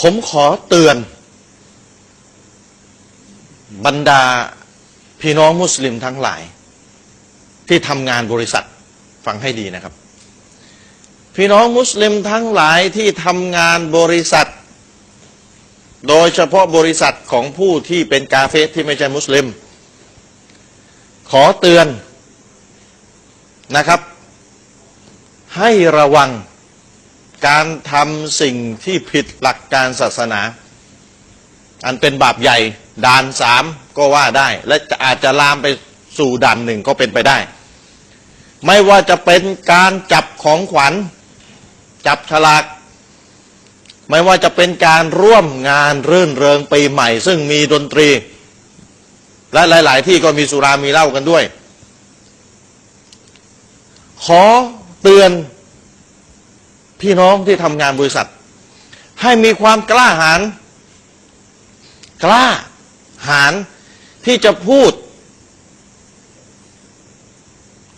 ผมขอเตือน บรรดาพี่น้องมุสลิมทั้งหลาย ที่ทำงานบริษัทฟังให้ดีนะครับ พี่น้องมุสลิมทั้งหลายที่ทำงานบริษัท โดยเฉพาะบริษัทของผู้ที่เป็นกาเฟสที่ไม่ใช่มุสลิม ขอเตือนนะครับ ให้ระวัง การทำสิ่งที่ผิดหลักการศาสนา อันเป็นบาปใหญ่ด่านสามก็ว่าได้ และจะอาจจะลามไปสู่ด่านหนึ่งก็เป็นไปได้ ไม่ว่าจะเป็นการจับของขวัญ จับฉลาก ไม่ว่าจะเป็นการร่วมงานรื่นเริงปีใหม่ ซึ่งมีดนตรี และหลาย ๆ ที่ก็มีสุรามีเหล้ากันด้วย ขอเตือน พี่น้องที่ทำงานบริษัท ให้มีความกล้าหาญกล้าหาญที่จะพูด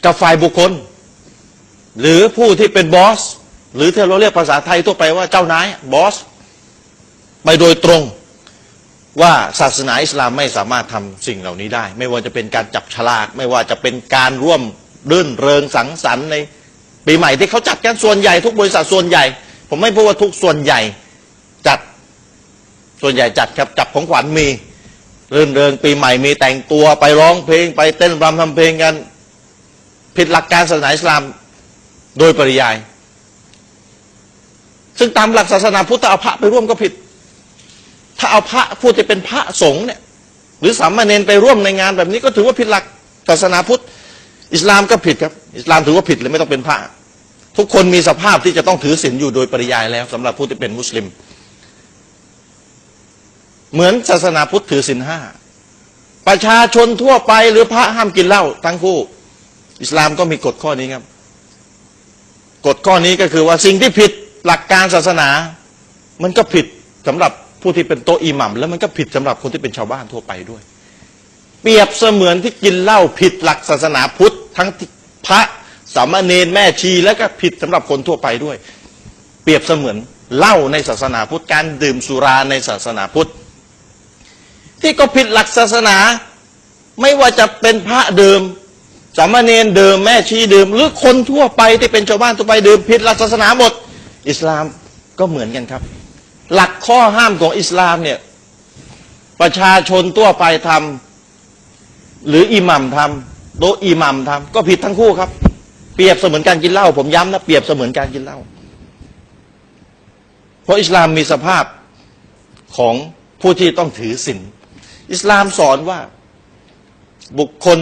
กับฝ่ายบุคคล หรือผู้ที่เป็นบอส หรือที่เราเรียกภาษาไทยทั่วไปว่าเจ้านายบอส ไปโดยตรงว่าศาสนาอิสลามไม่สามารถทำสิ่งเหล่านี้ได้ ไม่ว่าจะเป็นการจับฉลาก ไม่ว่าจะเป็นการร่วมรื่นเริงสังสรรค์ใน ปีใหม่ที่เขาจัดกันส่วนใหญ่ทุกบริษัทส่วนใหญ่ ผมไม่พูดว่าทุกส่วนใหญ่จัดส่วนใหญ่จัดครับจับของขวัญมีเรื่นเริงปีใหม่มีแต่งตัวไปร้องเพลงไปเต้นรำทำเพลงกัน ผิดหลักการศาสนาอิสลามโดยปริยาย ซึ่งตามหลักศาสนาพุทธเอาพระไปร่วมก็ผิด ถ้าเอาพระผู้ที่เป็นพระสงฆ์เนี่ยหรือสามเณรไปร่วมในงานแบบนี้ก็ถือว่าผิดหลักศาสนาพุทธ อิสลามก็ผิดครับ อิสลามถือว่าผิดเลยไม่ต้องเป็นพระ ทุกคนมีสภาพที่จะต้องถือศีลอยู่โดยปริยายแล้วสำหรับผู้ที่เป็นมุสลิม เหมือนศาสนาพุทธถือศีลห้าประชาชนทั่วไปหรือพระห้ามกินเหล้าทั้งคู่ อิสลามก็มีกฎข้อนี้ครับ กฎข้อนี้ก็คือว่าสิ่งที่ผิดหลักการศาสนา มันก็ผิดสำหรับผู้ที่เป็นโตอิหมัมแล้วมันก็ผิดสำหรับคนที่เป็นชาวบ้านทั่วไปด้วย เปรียบเสมือนที่กินเหล้าผิดหลักศาสนาพุทธทั้งพระ สามเณรแม่ชีแล้วก็ผิดสำหรับคนทั่วไปด้วย เปรียบเสมือนเหล้าในศาสนาพุทธการดื่มสุราในศาสนาพุทธ ที่ก็ผิดหลักศาสนาไม่ว่าจะเป็นพระเดิมสามเณรเดิมแม่ชีเดิม หรือคนทั่วไปที่เป็นชาวบ้านทั่วไปเดิมผิดหลักศาสนาหมด อิสลามก็เหมือนกันครับ หลักข้อห้ามของอิสลามเนี่ยประชาชนทั่วไปทำหรืออิหมัมทำโตะอิหมัมทำก็ผิดทั้งคู่ครับ เปรียบเสมือนการกินเหล้าผมย้ำนะเปรียบเสมือนการกินเหล้าเพราะอิสลามมีสภาพของผู้ที่ต้องถือศีลอิสลามสอนว่าบุคคล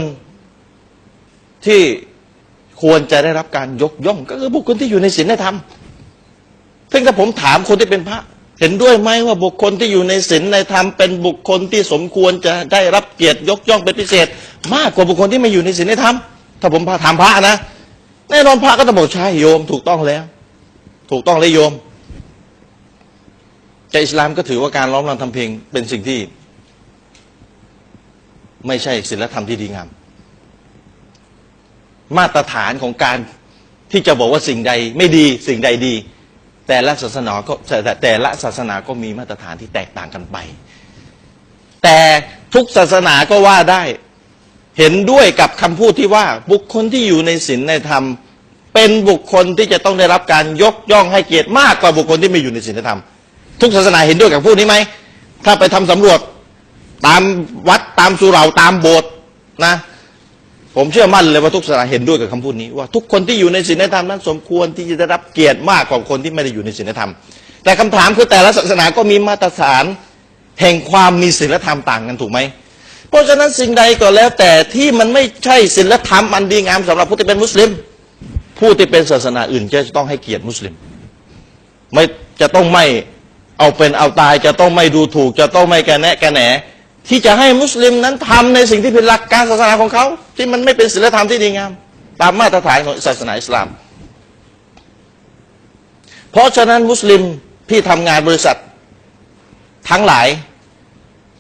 ที่ควรจะได้รับการยกย่อง ก็คือบุคคลที่อยู่ในศีลในธรรมซึ่งถ้าผมถามคนที่เป็นพระ เห็นด้วยไหมว่าบุคคลที่อยู่ในศีลในธรรมเป็นบุคคลที่สมควรจะได้รับเกียรติยกย่องเป็นพิเศษ มากกว่าบุคคลที่ไม่อยู่ในศีลในธรรมถ้าผมถามพระนะ แน่นอนพระก็ต้องบอกใช่โยมถูกต้องแล้ว ถูกต้องเลยโยมแต่อิสลามก็ถือว่าการร้องรำทำเพลงเป็นสิ่งที่ ไม่ใช่ศีลธรรมที่ดีงาม มาตรฐานของการที่จะบอกว่าสิ่งใดไม่ดีสิ่งใดดี แต่ละศาสนาก็แต่ละศาสนาก็มีมาตรฐานที่แตกต่างกันไป แต่ทุกศาสนาก็ว่าได้ เห็นด้วยกับคำพูดที่ว่า บุคคลที่อยู่ในศีลในธรรม เป็นบุคคลที่จะต้องได้รับการยกย่องให้เกียรติมากกว่าบุคคลที่ไม่อยู่ในศีลในธรรม ทุกศาสนาเห็นด้วยกับพูดนี้ไหมถ้าไปทำสำรวจตามวัดตามสุเหร่าตามโบสถ์นะ ผมเชื่อมั่นเลยว่าทุกศาสนาเห็นด้วยกับคำพูดนี้ ว่าทุกคนที่อยู่ในศีลธรรมนั้น สมควรที่จะได้รับเกียรติมากกว่าคนที่ไม่ได้อยู่ในศีลธรรม แต่คำถามคือแต่ละศาสนาก็มีมาตรฐานแห่งความมีศีลธรรมต่างกันถูกไหม ราะฉะนั้นสิ่งใดก็แล้ว แต่ที่มันไม่ใช่ศีลธรรมอันดีงามสำหรับผู้ที่เป็นมุสลิม ผู้ที่เป็นศาสนาอื่นจะต้องให้เกียรติมุสลิม ไม่จะต้องไม่เอาเป็นเอาตายจะต้องไม่ดูถูก จะต้องไม่แกะแนะแกะแหนที่จะให้มุสลิมนั้นทำในสิ่งที่เป็นหลักการศาสนาของเขา ที่มันไม่เป็นศีลธรรมที่ดีงาม ตามมาตรฐานของศาสนาอิสลาม เพราะฉะนั้นมุสลิมที่ทำงานบริษัททั้งหลาย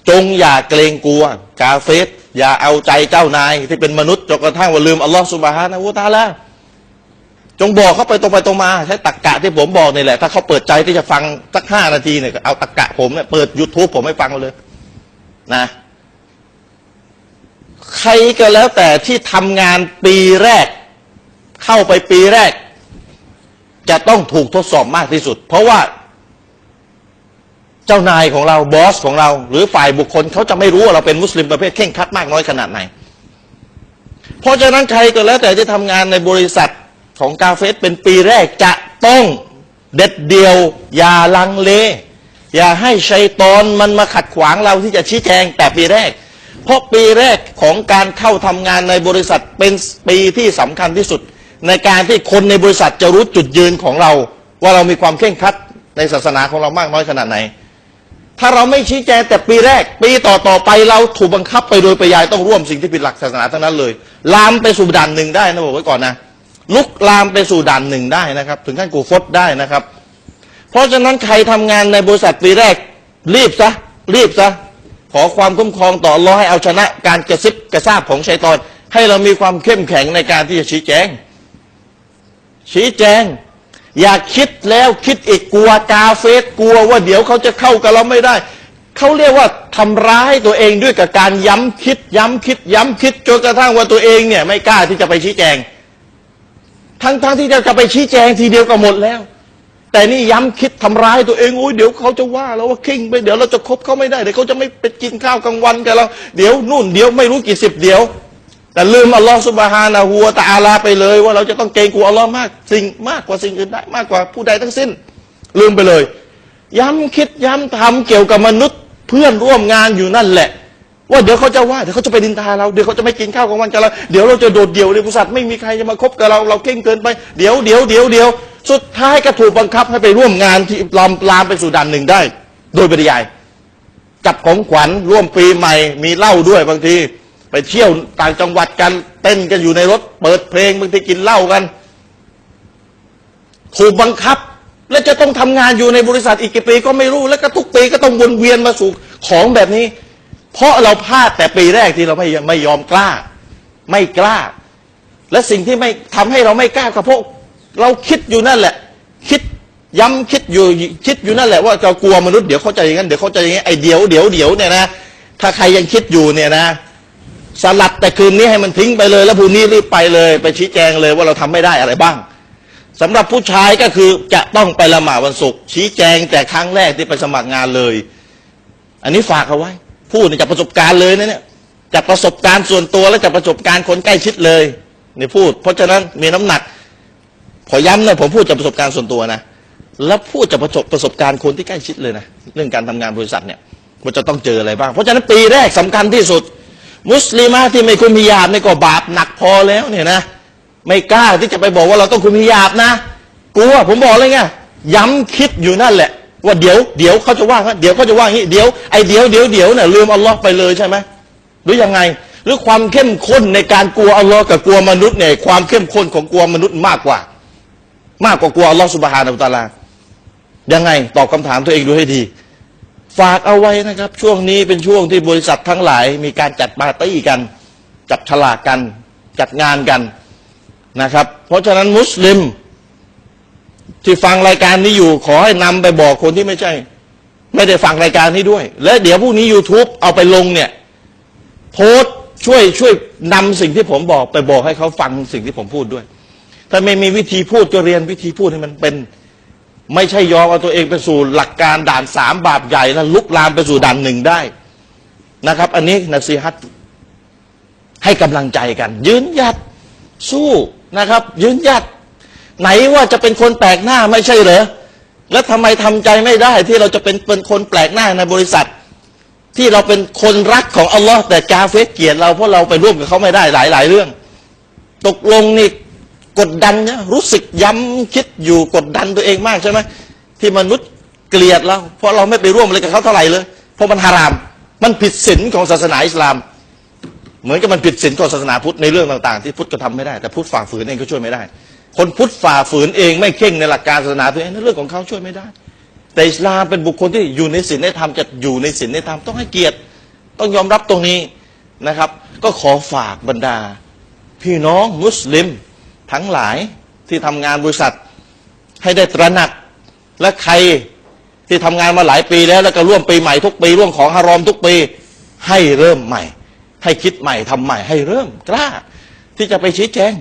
จงอย่าเกรงกลัว กาเฟสอย่าเอาใจเจ้านาย ที่เป็นมนุษย์จนกระทั่งว่าลืมอัลลอฮฺสุบฮานะฮูตาลาจงบอกเขาไปตรงไปตรงมา ใช้ตักกะที่ผมบอกนี่แหละ ถ้าเขาเปิดใจที่จะฟังสักห้านาทีเนี่ยเอาตักกะผมเนี่ยเปิด YouTube ผมให้ฟังเลย นะ ใครก็แล้วแต่ที่ทำงานปีแรก เข้าไปปีแรก จะต้องถูกทดสอบมากที่สุด เพราะว่า เจ้านายของเราบอสของเรา หรือฝ่ายบุคคลเขาจะไม่รู้ว่าเราเป็นมุสลิมประเภทเข่งคัดมากน้อยขนาดไหน เพราะฉะนั้นใครก็แล้วแต่ที่ทำงานในบริษัทของกาเฟสเป็นปีแรกจะต้องเด็ดเดียว อย่าลังเล อย่าให้ชัยตอนมันมาขัดขวางเราที่จะชี้แจงแต่ปีแรก เพราะปีแรกของการเข้าทำงานในบริษัทเป็นปีที่สำคัญที่สุด ในการที่คนในบริษัทจะรู้จุดยืนของเรา ว่าเรามีความเคร่งคัดในศาสนาของเรามากน้อยขนาดไหน ถ้าเราไม่ชี้แจงแต่ปีแรก ปีต่อต่อไปเราถูกบังคับไปโดยปริยายต้องร่วมสิ่งที่ผิดหลักศาสนาทั้งนั้นเลย ลามไปสู่ด่านหนึ่งได้นะบอกไว้ก่อนนะลุกลามไปสู่ด่านหนึ่งได้นะครับ ถึงขั้นกูฟดได้นะครับ เพราะฉะนั้นใครทำงานในบริษัทปีแรก รีบซะรีบซะขอความคุ้มครองต่ออัลเลอให้เอาชนะ การกระซิบกระซาบของชัยตอน ให้เรามีความเข้มแข็งในการที่จะชี้แจง ชี้แจง อย่าคิดแล้วคิดอีกกลัวกาเฟสกลัวว่าเดี๋ยวเขาจะเข้ากับเราไม่ได้ เขาเรียกว่าทำร้ายตัวเองด้วยกับการย้ำคิด ย้ำคิด ย้ำคิดจนกระทั่งว่าตัวเองเนี่ย ไม่กล้าที่จะไปชี้แจง ทั้งทั้งที่จะจะไปชี้แจงทีเดียวก็หมดแล้ว แต่นี่ย้ำคิดทำร้ายตัวเองโอ้ยเดี๋ยวเขาจะว่าเราว่าเข่งไปเดี๋ยวเราจะคบเขาไม่ได้เดี๋ยวเขาจะไม่ไปกินข้าวกลางวันกับเราเดี๋ยวนู่นเดี๋ยวไม่รู้กี่สิบเดี๋ยว แต่ลืมอัลลอฮฺสุบฮานะฮูวตะอาลาไปเลย ว่าเราจะต้องเกรงกลัวอัลลอฮ์มากสิ่งมากกว่าสิ่งอื่นได้มากกว่าผู้ใดทั้งสิ้น ลืมไปเลย ย้ำคิดย้ำทำเกี่ยวกับมนุษย์เพื่อนร่วมงานอยู่นั่นแหละ ว่าเดี๋ยวเขาจะว่าเดี๋ยวเขาจะไปดินทาเราเดี๋ยวเขาจะไม่กินข้าวกลางวันกับเราเดี๋ยวเราจะโดดเดี่ยวในบริษัทไม่มีใครจะมาคบกับเราเราเก่งเกินไปเดี๋ยวเดี๋ยวเดี๋ยวเดี๋ยวสุดท้ายก็ถูกบังคับให้ไปร่วมงานที่ลามลามไปสู่ด่านหนึ่งได้ โดยปริยายจับของขวัญร่วมปีใหม่มีเหล้าด้วยบางที ไปเที่ยวต่างจังหวัดกัน เต้นกันอยู่ในรถ เปิดเพลงบางทีกินเหล้ากัน ถูกบังคับ และจะต้องทำงานอยู่ในบริษัทอีกกี่ปีก็ไม่รู้ แล้วก็ทุกปีก็ต้องวนเวียนมาสู่ของแบบนี้ เพราะเราพลาดแต่ปีแรกที่เราไม่ไม่ยอมกล้า ไม่กล้า และสิ่งที่ไม่ทำให้เราไม่กล้าก็เพราะเราคิดอยู่นั่นแหละ คิดย้ำคิดอยู่คิดอยู่นั่นแหละว่าเรากลัวมนุษย์เดี๋ยวเข้าใจอย่างนั้นเดี๋ยวเข้าใจอย่างนี้ไอ้เดี๋ยวเดี๋ยวเดี๋ยวเนี่ยนะถ้าใครยังคิดอยู่เนี่ยนะ สลัดแต่คืนนี้ให้มันทิ้งไปเลย แล้วพรุ่งนี้รีบไปเลย ไปชี้แจงเลยว่าเราทำไม่ได้อะไรบ้างสำหรับผู้ชายก็คือจะต้องไปละหมาดวันศุกร์ชี้แจงแต่ครั้งแรกที่ไปสมัครงานเลย อันนี้ฝากเอาไว้ พูดจากประสบการณ์เลยนะเนี่ยจากประสบการณ์ส่วนตัวและจากประสบการณ์คนใกล้ชิดเลยนี่พูด เพราะฉะนั้นมีน้ำหนัก ขอย้ำนะผมพูดจากประสบการณ์ส่วนตัวนะแล้วพูดจากประสบประสบการณ์คนที่ใกล้ชิดเลยนะเรื่องการทำงานบริษัทเนี่ยว่าจะต้องเจออะไรบ้าง เพราะฉะนั้นปีแรกสำคัญที่สุด มุสลิมะที่ไม่คุมฮิญาบนี่ก็บาปหนักพอแล้วเนี่ยนะ ไม่กล้าที่จะไปบอกว่าเราต้องคุมฮิญาบนะกลัวผมบอกเลยไงย้ำคิดอยู่นั่นแหละ ว่าเดี๋ยวเดี๋ยวเขาจะว่าเดี๋ยวเขาจะว่าอย่างนี้เดี๋ยวไอเดี๋ยวเดี๋ยวเดี๋ยวเนี่ยลืมอัลลอฮ์ไปเลยใช่ไหมหรือยังไง หรือความเข้มข้นในการกลัวอัลลอฮ์กับกลัวมนุษย์เนี่ยความเข้มข้นของกลัวมนุษย์มากกว่า มากกว่ากลัวอัลลอฮ์สุบฮานาอัลตะอาลายังไงตอบคำถามตัวเองดูให้ดี ฝากเอาไว้นะครับ ช่วงนี้เป็นช่วงที่บริษัททั้งหลาย มีการจัดปาร์ตี้กัน จับฉลากกัน จัดงานกันนะครับ เพราะฉะนั้นมุสลิม ที่ฟังรายการนี้อยู่ ขอให้นำไปบอกคนที่ไม่ใช่ ไม่ได้ฟังรายการนี้ด้วย และเดี๋ยวพรุ่งนี้ YouTube เอาไปลงเนี่ย โพสช่วยช่วยนำสิ่งที่ผมบอกไปบอกให้เขาฟังสิ่งที่ผมพูดด้วย ถ้าไม่มีวิธีพูดก็เรียนวิธีพูดให้มันเป็น ไม่ใช่ยอมเอาตัวเองไปสู่หลักการด่านสามบาปใหญ่แล้วลุกลามไปสู่ด่านหนึ่งได้นะครับ อันนี้นะซีฮัตให้กำลังใจกัน ยืนหยัดสู้นะครับ ยืนหยัด ไหนว่าจะเป็นคนแปลกหน้าไม่ใช่เหรอแล้วทำไมทำใจไม่ได้ ที่เราจะเป็นเป็นคนแปลกหน้าในบริษัท ที่เราเป็นคนรักของอัลลอฮ์แต่กาเฟสเกียดเราเพราะเราไปร่วมกับเขาไม่ได้หลายหลายๆเรื่อง ตกลงนี่ กดดันนะรู้สึกย้ำคิดอยู่กดดันตัวเองมากใช่ไหมที่มนุษย์เกลียดเราเพราะเราไม่ไปร่วมอะไรกับเขาเท่าไหร่เลย เพราะมันฮาราม มันผิดศีลของศาสนาอิสลาม เหมือนกับมันผิดศีลของศาสนาพุทธในเรื่องต่างๆ ที่พุทธก็ทำไม่ได้แต่พุทธฝ่าฝืนเองก็ช่วยไม่ได้ คนพุทธฝ่าฝืนเองไม่เข่งในหลักการศาสนาตัวเองนั่นเรื่องของเขาช่วยไม่ได้ แต่อิสลามเป็นบุคคลที่อยู่ในศีลในธรรมจะอยู่ในศีลในธรรมต้องให้เกียรติต้องยอมรับตรงนี้นะครับ ก็ขอฝากบรรดา พี่น้องมุสลิม ทั้งหลายที่ทำงานบริษัท ให้ได้ตระหนัก และใครที่ทำงานมาหลายปีแล้ว แล้วก็ร่วมปีใหม่ทุกปีร่วมของฮารอมทุกปี ให้เริ่มใหม่ ให้คิดใหม่ทำใหม่ ให้เริ่มกล้า ที่จะไปชี้แจง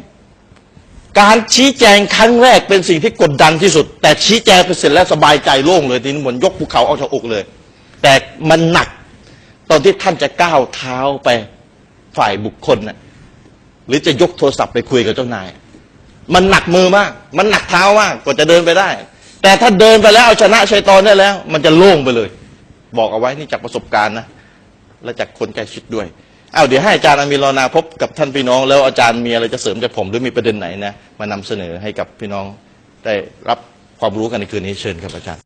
การชี้แจงครั้งแรกเป็นสิ่งที่กดดันที่สุด แต่ชี้แจงไปเสร็จแล้วสบายใจโล่งเลยทีนี้เหมือนยกภูเขาออกจากอกเลย แต่มันหนักตอนที่ท่านจะก้าวเท้าไปฝ่ายบุคคลน่ะหรือจะยกโทรศัพท์ไปคุยกับเจ้านาย มันหนักมือมาก มันหนักเท้ามากกว่าจะเดินไปได้ แต่ถ้าเดินไปแล้วเอาชนะชัยตอนได้แล้ว มันจะโล่งไปเลย บอกเอาไว้นี่จากประสบการณ์นะและจากคนใกล้ชิดด้วยเอ้าเดี๋ยวให้อาจารย์อามีรอนาพบกับท่านพี่น้อง แล้วอาจารย์มีอะไรจะเสริมจากผมหรือมีประเด็นไหนนะมานำเสนอให้กับพี่น้องได้รับความรู้กันในคืนนี้เชิญครับอาจารย์